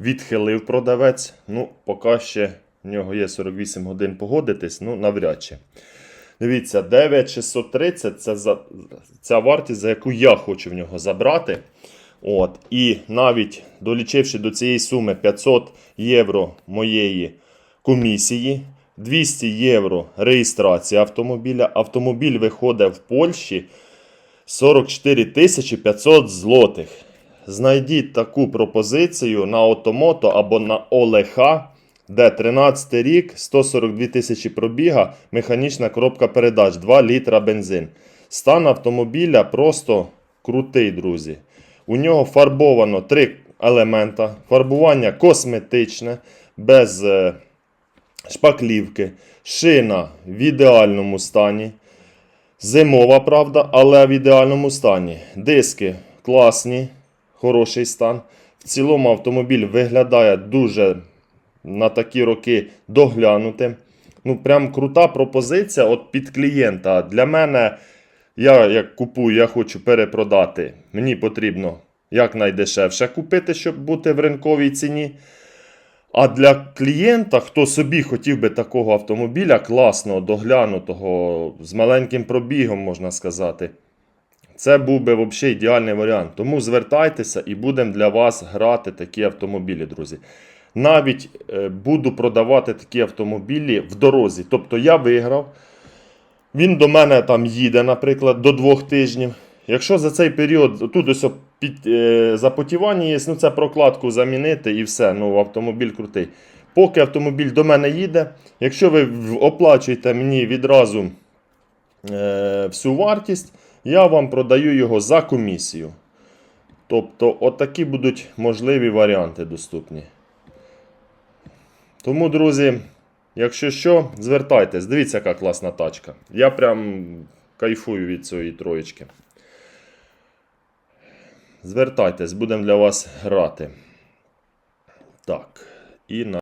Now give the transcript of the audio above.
відхилив продавець. Ну, поки ще в нього є 48 годин погодитись, ну навряд чи. Дивіться, 9630 це за, ця вартість, за яку я хочу в нього забрати. От, і навіть долічивши до цієї суми 500 євро моєї комісії, 200 євро реєстрації автомобіля. Автомобіль виходить в Польщі 44 500 злотих. Знайдіть таку пропозицію на Отомото або на ОЛХ, де 13 рік, 142 тисячі пробіга, механічна коробка передач, 2 літра бензин. Стан автомобіля просто крутий, друзі. У нього фарбовано три елемента. Фарбування косметичне, без е, шпаклівки, шина в ідеальному стані. Зимова, правда, але в ідеальному стані. Диски класні, хороший стан. В цілому автомобіль виглядає дуже на такі роки доглянутим. Ну, прям крута пропозиція от під клієнта. Для мене, я як купую, я хочу перепродати. Мені потрібно якнайдешевше купити, щоб бути в ринковій ціні. А для клієнта, хто собі хотів би такого автомобіля, класного, доглянутого, з маленьким пробігом, можна сказати, це був би взагалі ідеальний варіант. Тому звертайтеся і будемо для вас грати такі автомобілі, друзі. Навіть е, буду продавати такі автомобілі в дорозі. Тобто я виграв. Він до мене там їде, наприклад, до двох тижнів. Якщо за цей період тут ось під е, запотівання є, ну це прокладку замінити і все. Ну, автомобіль крутий. Поки автомобіль до мене їде, якщо ви оплачуєте мені відразу е, всю вартість, я вам продаю його за комісію. Тобто, отакі будуть можливі варіанти доступні. Тому, друзі, якщо що, звертайтесь. Дивіться, яка класна тачка. Я прям кайфую від цієї троєчки. Звертайтесь, будемо для вас грати. Так. І на